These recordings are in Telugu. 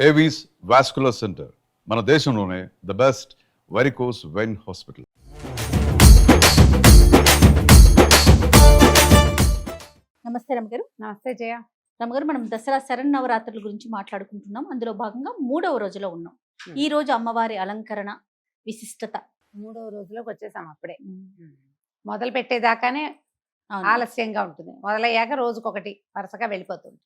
ఏవీస్ వాస్కులర్ సెంటర్ మన దేశంలోనే the best varicose vein hospital నమస్తే రమగారు. నమస్తే జయ. రమగారు మనం దసరా శరన్నవరాత్రుల గురించి మాట్లాడుకుంటున్నాం. అందులో భాగంగా మూడవ రోజులో ఉన్నాం. ఈ రోజు అమ్మవారి అలంకరణ విశిష్టత. మూడవ రోజులోకి వచ్చేసాం అప్పుడే. మొదలు పెట్టేదాకానే. ఆలస్యంగా ఉంటుంది. మొదలయ్యాక రోజుకొకటి వరుసగా వెళ్ళిపోతుంది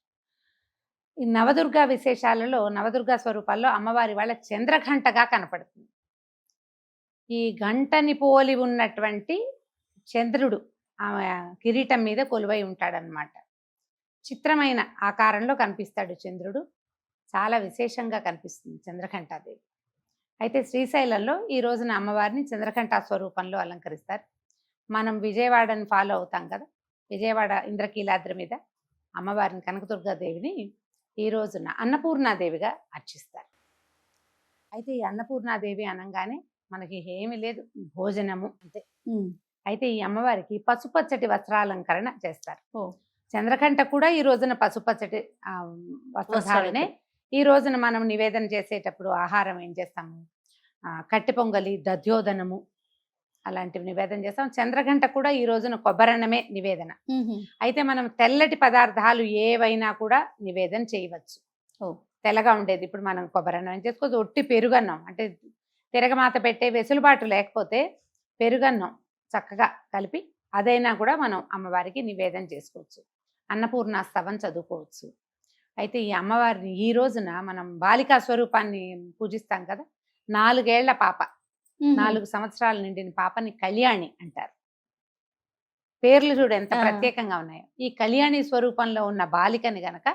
ఈ నవదుర్గా విశేషాలలో నవదుర్గా స్వరూపాల్లో అమ్మవారి వాళ్ళ చంద్రఘంటగా కనపడుతుంది. ఈ గంటని పోలి ఉన్నటువంటి చంద్రుడు ఆమె కిరీటం మీద కొలువై ఉంటాడనమాట చిత్రమైన ఆకారంలో కనిపిస్తాడు చంద్రుడు. చాలా విశేషంగా కనిపిస్తుంది చంద్రఘంటాదేవి. అయితే శ్రీశైలంలో ఈ రోజున అమ్మవారిని చంద్రఘంటా స్వరూపంలో అలంకరిస్తారు. మనం విజయవాడని ఫాలో అవుతాం కదా! విజయవాడ ఇంద్రకీలాద్రి మీద అమ్మవారిని కనకదుర్గాదేవిని ఈ రోజున అన్నపూర్ణాదేవిగా అర్చిస్తారు. అయితే ఈ అన్నపూర్ణాదేవి అనగానే మనకి ఏమీ లేదు భోజనము అంతే. అయితే ఈ అమ్మవారికి పసుపచ్చటి వస్త్రాలంకరణ చేస్తారు. ఓ. చంద్రకంఠ కూడా ఈ రోజున పసుపచ్చటి ఆ, వస్త్రధారణే ఈ రోజున మనం నివేదన చేసేటప్పుడు ఆహారం ఏం చేస్తాము? కట్టె పొంగలి దధ్యోదనము అలాంటివి నివేదన చేస్తాం. చంద్రఘంట కూడా ఈ రోజున కొబ్బరన్నమే నివేదన. అయితే మనం తెల్లటి పదార్థాలు ఏవైనా కూడా నివేదన చేయవచ్చు. ఓ. తెల్లగా ఉండేది. ఇప్పుడు మనం కొబ్బరన్నం చేసుకోవచ్చు? ఒట్టి పెరుగన్నం. అంటే తిరగమాత పెట్టే వెసులుబాటు లేకపోతే పెరుగన్నం చక్కగా కలిపి అదైనా కూడా మనం అమ్మవారికి నివేదన చేసుకోవచ్చు. అన్నపూర్ణ స్తవం చదువుకోవచ్చు. అయితే ఈ అమ్మవారిని ఈ రోజున మనం బాలికా స్వరూపాన్ని పూజిస్తాం కదా? నాలుగేళ్ళ పాప. నాలుగు సంవత్సరాల నిండిన పాపని కళ్యాణి అంటారు. పేర్లు చూడు ఎంత. ప్రత్యేకంగా ఉన్నాయో. ఈ కళ్యాణి స్వరూపంలో ఉన్న బాలికని గనక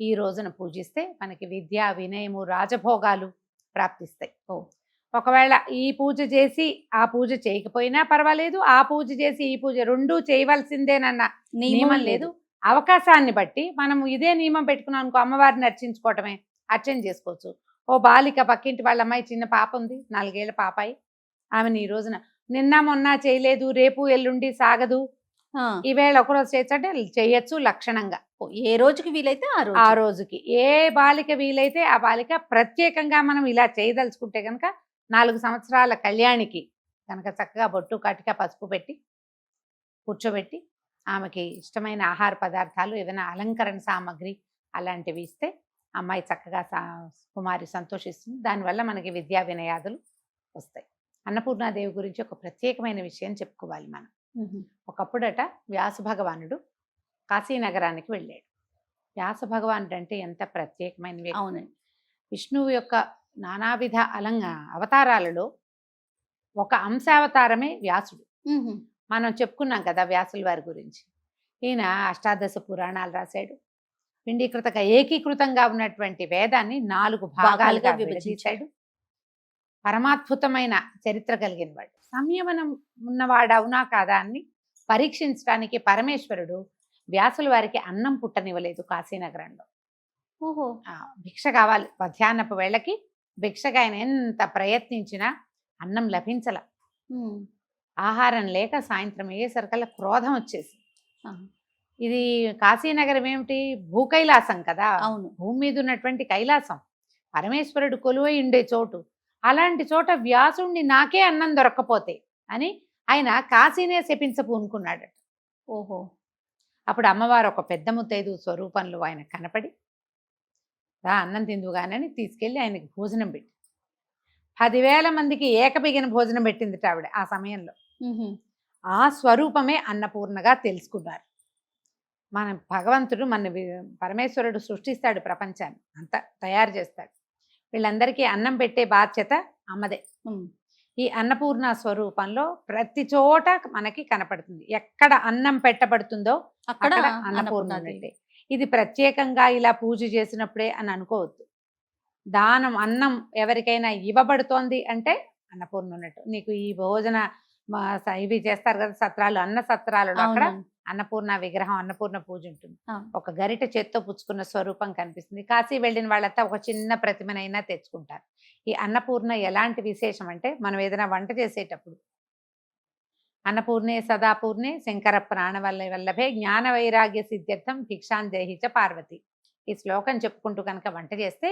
ఈ రోజున పూజిస్తే మనకి విద్య వినయము రాజభోగాలు ప్రాప్తిస్తాయి. ఓ! ఒకవేళ ఈ పూజ చేసి ఆ పూజ చేయకపోయినా పర్వాలేదు ఆ పూజ చేసి ఈ పూజ రెండూ చేయవలసిందేనన్న నియమం లేదు. అవకాశాన్ని బట్టి మనం ఇదే నియమం పెట్టుకున్నాం అనుకో అమ్మవారిని అర్చించుకోవటమే అర్చన చేసుకోవచ్చు. ఓ బాలిక పక్కింటి వాళ్ళ అమ్మాయి చిన్న పాప ఉంది నాలుగేళ్ళ పాపాయి. ఆమెను ఈ రోజున నిన్న మొన్న చేయలేదు రేపు ఎల్లుండి సాగదు. ఈవేళ ఒకరోజు చేయొచ్చంటే చేయొచ్చు లక్షణంగా. ఏ రోజుకి వీలైతే ఆ రోజు. ఆ రోజుకి. ఏ బాలిక వీలైతే ఆ బాలిక ప్రత్యేకంగా మనం ఇలా చేయదలుచుకుంటే కనుక నాలుగు సంవత్సరాల కళ్యాణికి కనుక చక్కగా బొట్టు కాటిక పసుపు పెట్టి కూర్చోబెట్టి ఆమెకి ఇష్టమైన ఆహార పదార్థాలు ఏదైనా అలంకరణ సామాగ్రి అలాంటివి ఇస్తే అమ్మాయి చక్కగా కుమారి సంతోషిస్తుంది. దానివల్ల మనకి విద్యా వినయాదులు వస్తాయి. అన్నపూర్ణాదేవి గురించి ఒక ప్రత్యేకమైన విషయం చెప్పుకోవాలి మనం. ఒకప్పుడట వ్యాస భగవానుడు కాశీనగరానికి వెళ్ళాడు. వ్యాస భగవానుడు అంటే ఎంత ప్రత్యేకమైన అవునండి. విష్ణువు యొక్క నానావిధ అలంగ అవతారాలలో ఒక అంశావతారమే వ్యాసుడు. మనం చెప్పుకున్నాం కదా వ్యాసుల వారి గురించి. ఈయన అష్టాదశ పురాణాలు రాశాడు. పిండీకృతగా ఏకీకృతంగా ఉన్నటువంటి వేదాన్ని నాలుగు భాగాలుగా విభజించాడు. పరమాద్భుతమైన చరిత్ర కలిగిన వాడు. సంయమనం ఉన్నవాడు అవునా కాదా అని పరీక్షించడానికి పరమేశ్వరుడు వ్యాసుల వారికి అన్నం పుట్టనివ్వలేదు కాశీనగరంలో. ఓహో. భిక్ష కావాలి. మధ్యాహ్నపు వేళకి భిక్షగా ఆయన ఎంత ప్రయత్నించినా అన్నం లభించల. ఆహారం లేక సాయంత్రం అయ్యేసరికల్లా క్రోధం వచ్చేసి. ఇది కాశీనగరం ఏమిటి? భూకైలాసం కదా. అవును. భూమి మీద ఉన్నటువంటి కైలాసం. పరమేశ్వరుడు కొలువై ఉండే చోటు. అలాంటి చోట వ్యాసుణ్ణి నాకే అన్నం దొరక్కపోతే అని ఆయన కాశీనే శపించపూనుకున్నాడు ఓహో! అప్పుడు అమ్మవారు ఒక పెద్ద ముత్తైదు స్వరూపంలో ఆయన కనపడి రా అన్నం తిందుగానని తీసుకెళ్ళి ఆయనకి భోజనం పెట్టి పదివేల మందికి ఏకబిగిన భోజనం పెట్టింది ఆవిడ ఆ సమయంలో. ఆ స్వరూపమే అన్నపూర్ణగా తెలుసుకున్నారు. మన భగవంతుడు మన పరమేశ్వరుడు సృష్టిస్తాడు ప్రపంచాన్ని అంతా తయారు చేస్తాడు. వీళ్ళందరికీ అన్నం పెట్టే బాధ్యత అమ్మదే. ఈ అన్నపూర్ణ స్వరూపంలో ప్రతి చోట మనకి కనపడుతుంది. ఎక్కడ అన్నం పెట్టబడుతుందో అక్కడ అన్నపూర్ణ ఇది ప్రత్యేకంగా ఇలా పూజ చేసినప్పుడే అని అనుకోవద్దు. దానం అన్నం ఎవరికైనా ఇవ్వబడుతోంది అంటే అన్నపూర్ణ ఉన్నట్టు నీకు ఈ భోజన మా ఇవి చేస్తారు కదా సత్రాలు అన్న సత్రాలలో అక్కడ. అన్నపూర్ణ విగ్రహం అన్నపూర్ణ పూజ ఉంటుంది. ఒక గరిట చేత్తో పుచ్చుకున్న స్వరూపం కనిపిస్తుంది. కాశీ వెళ్ళిన వాళ్ళంతా ఒక చిన్న ప్రతిమనైనా తెచ్చుకుంటారు. ఈ అన్నపూర్ణ ఎలాంటి విశేషం అంటే మనం ఏదైనా వంట చేసేటప్పుడు అన్నపూర్ణే సదాపూర్ణే శంకర ప్రాణవల్ల వల్లభే జ్ఞాన వైరాగ్య సిద్ధ్యర్థం భిక్షాందేహి చ పార్వతి. ఈ శ్లోకం చెప్పుకుంటూ కనుక వంట చేస్తే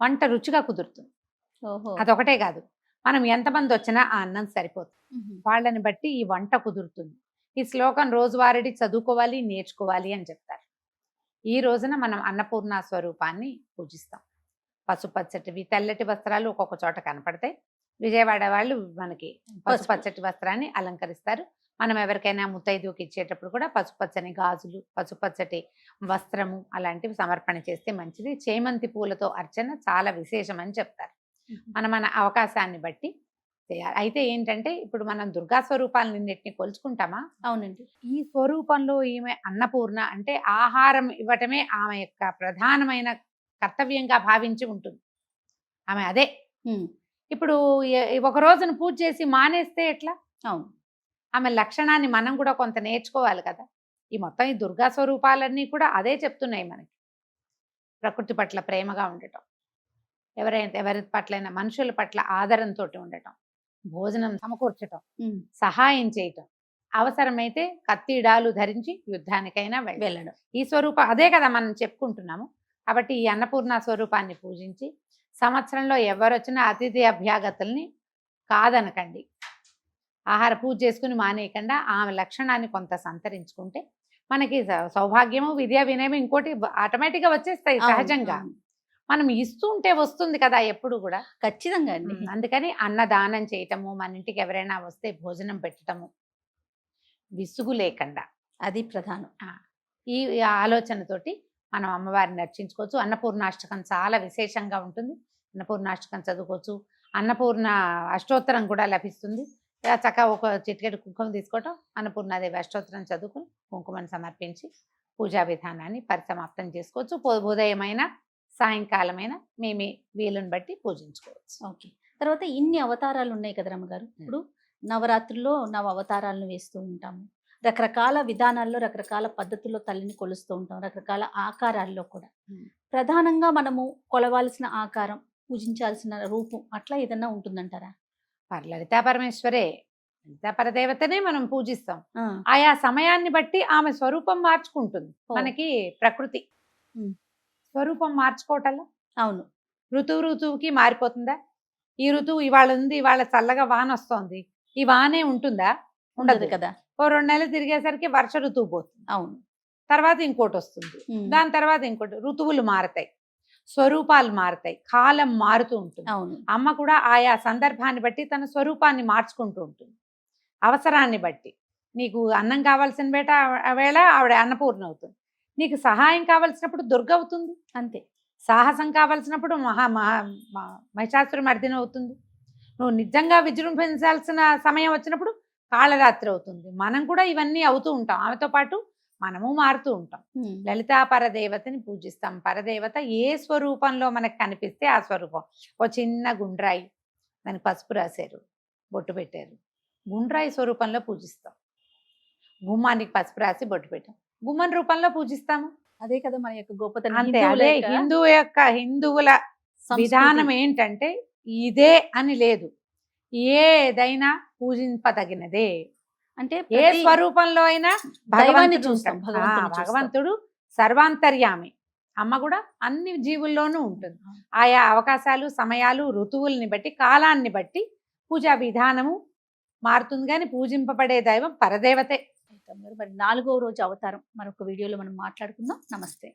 వంట రుచిగా కుదురుతుంది. అదొకటే కాదు. మనం ఎంతమంది వచ్చినా ఆ అన్నం సరిపోతుంది. వాళ్ళని బట్టి ఈ వంట కుదురుతుంది. ఈ శ్లోకం రోజువారీ చదువుకోవాలి నేర్చుకోవాలి అని చెప్తారు. ఈ రోజున మనం అన్నపూర్ణ స్వరూపాన్ని పూజిస్తాం. పసుపచ్చటివి తెల్లటి వస్త్రాలు ఒక్కొక్క చోట కనపడతాయి. విజయవాడ వాళ్ళు మనకి పసుపచ్చటి వస్త్రాన్ని అలంకరిస్తారు. మనం ఎవరికైనా ముత్తైదువుకి ఇచ్చేటప్పుడు కూడా పసుపచ్చని గాజులు పసుపచ్చటి వస్త్రము అలాంటివి సమర్పణ చేస్తే మంచిది. చేమంతి పూలతో అర్చన చాలా విశేషం అని చెప్తారు. మన మన అవకాశాన్ని బట్టి చేయాలి. అయితే ఏంటంటే ఇప్పుడు మనం దుర్గా స్వరూపాలన్నింటినీ కొలుచుకుంటామా? అవునండి. ఈ స్వరూపంలో ఈమె అన్నపూర్ణ అంటే ఆహారం ఇవ్వటమే ఆమె యొక్క ప్రధానమైన కర్తవ్యంగా భావించి ఉంటుంది. ఆమె అదే. ఇప్పుడు ఒక రోజును పూజ చేసి మానేస్తే ఎట్లా? అవును. ఆమె లక్షణాన్ని మనం కూడా కొంత నేర్చుకోవాలి కదా. ఈ మొత్తం ఈ దుర్గా స్వరూపాలన్నీ కూడా అదే చెప్తున్నాయి మనకి. ప్రకృతి పట్ల ప్రేమగా ఉండటం. ఎవరైనా ఎవరి పట్లైనా మనుషుల పట్ల ఆదరంతో ఉండటం భోజనం సమకూర్చటం. సహాయం చేయటం అవసరమైతే కత్తిడాలు ధరించి యుద్ధానికైనా వెళ్ళడం. ఈ స్వరూపం అదే కదా మనం చెప్పుకుంటున్నాము. కాబట్టి ఈ అన్నపూర్ణ స్వరూపాన్ని పూజించి సంవత్సరంలో ఎవరు వచ్చినా అతిథి అభ్యాగతుల్ని కాదనకండి. ఆహార పూజ చేసుకుని మానేయకుండా ఆమె లక్షణాన్ని కొంత సంతరించుకుంటే మనకి సౌభాగ్యము విద్యా వినయం ఇంకోటి ఆటోమేటిక్గా వచ్చేస్తాయి సహజంగా. మనం ఇస్తూ ఉంటే వస్తుంది కదా ఎప్పుడు కూడా. ఖచ్చితంగా అండి. అందుకని అన్నదానం చేయటము మన ఇంటికి ఎవరైనా వస్తే భోజనం పెట్టటము విసుగు లేకుండా. అది ప్రధానం. ఈ ఆలోచనతోటి మనం అమ్మవారిని అర్చించుకోవచ్చు అన్నపూర్ణాష్టకం చాలా విశేషంగా ఉంటుంది. అన్నపూర్ణాష్టకం చదువుకోవచ్చు. అన్నపూర్ణ అష్టోత్తరం కూడా లభిస్తుంది. చక్కగా ఒక చిటికెడు కుంకుమ తీసుకోవటం అన్నపూర్ణాదేవి అష్టోత్తరం చదువుకుని కుంకుమను సమర్పించి పూజా విధానాన్ని పరిసమాప్తం చేసుకోవచ్చు. ఉదయమైన సాయంకాలమైన మీ మీ వీలుని బట్టి పూజించుకోవచ్చు. ఓకే. తర్వాత ఇన్ని అవతారాలు ఉన్నాయి కదా రమ్మగారు. ఇప్పుడు నవరాత్రుల్లో నవ అవతారాలను వేస్తూ ఉంటాము రకరకాల విధానాల్లో రకరకాల పద్ధతుల్లో తల్లిని కొలుస్తూ ఉంటాం. రకరకాల ఆకారాల్లో కూడా. ప్రధానంగా మనము కొలవాల్సిన ఆకారం పూజించాల్సిన రూపం అట్లా ఏదన్నా ఉంటుందంటారా? పర లలితా పరమేశ్వరే లలితా పరదేవతనే మనం పూజిస్తాం. ఆ, ఆయా సమయాన్ని బట్టి ఆమె స్వరూపం మార్చుకుంటుంది. మనకి ప్రకృతి. స్వరూపం మార్చుకోవటంలో? అవును. ఋతువు ఋతువుకి మారిపోతుందా? ఈ ఋతువు ఇవాళ ఉంది ఇవాళ చల్లగా వాన వస్తోంది. ఈ వానే ఉంటుందా? ఉండదు కదా. ఓ రెండు నెలలు తిరిగేసరికి వర్ష ఋతువు పోతుంది. అవును. తర్వాత ఇంకోటి వస్తుంది. దాని తర్వాత ఇంకోటి ఋతువులు మారతాయి. స్వరూపాలు మారతాయి. కాలం మారుతూ ఉంటుంది. అవును. అమ్మ కూడా ఆయా సందర్భాన్ని బట్టి తన స్వరూపాన్ని మార్చుకుంటూ ఉంటుంది. అవసరాన్ని బట్టి. నీకు అన్నం కావాల్సిన ఆ వేళ ఆవిడ అన్నపూర్ణ అవుతుంది. నీకు సహాయం కావాల్సినప్పుడు దుర్గ అవుతుంది. అంతే. సాహసం కావాల్సినప్పుడు మహా మహా మహిషాసుర మర్దిన అవుతుంది. నువ్వు నిజంగా విజృంభించాల్సిన సమయం వచ్చినప్పుడు కాళరాత్రి అవుతుంది. మనం కూడా ఇవన్నీ అవుతూ ఉంటాం. ఆమెతో పాటు మనము మారుతూ ఉంటాం. లలితా పరదేవతని పూజిస్తాం. పరదేవత ఏ స్వరూపంలో మనకు కనిపిస్తే ఆ స్వరూపం. ఓ చిన్న గుండ్రాయి. దానికి పసుపు రాశారు. బొట్టు పెట్టారు. గుండ్రాయి స్వరూపంలో పూజిస్తాం. గుమ్మానికి పసుపు రాసి బొట్టు పెట్టాం. గుమ్మం రూపంలో పూజిస్తాము. అదే కదా మన యొక్క గొప్పతనం. అంతే హిందువుల అదే హిందువు యొక్క హిందువుల. విధానం ఏంటంటే ఇదే అని లేదు. ఏదైనా పూజింపదగినదే. అంటే ఏ స్వరూపంలో అయినా ఆ, చూస్తాం. భగవంతుడు సర్వాంతర్యామి. అమ్మ కూడా అన్ని జీవుల్లోనూ ఉంటుంది. ఆయా అవకాశాలు సమయాలు ఋతువుల్ని బట్టి కాలాన్ని బట్టి పూజా విధానము మారుతుంది కానీ పూజింపబడే దైవం పరదేవతే. మరి నాలుగో రోజు అవతారం మరొక వీడియోలో మనం మాట్లాడుకుందాం. నమస్తే.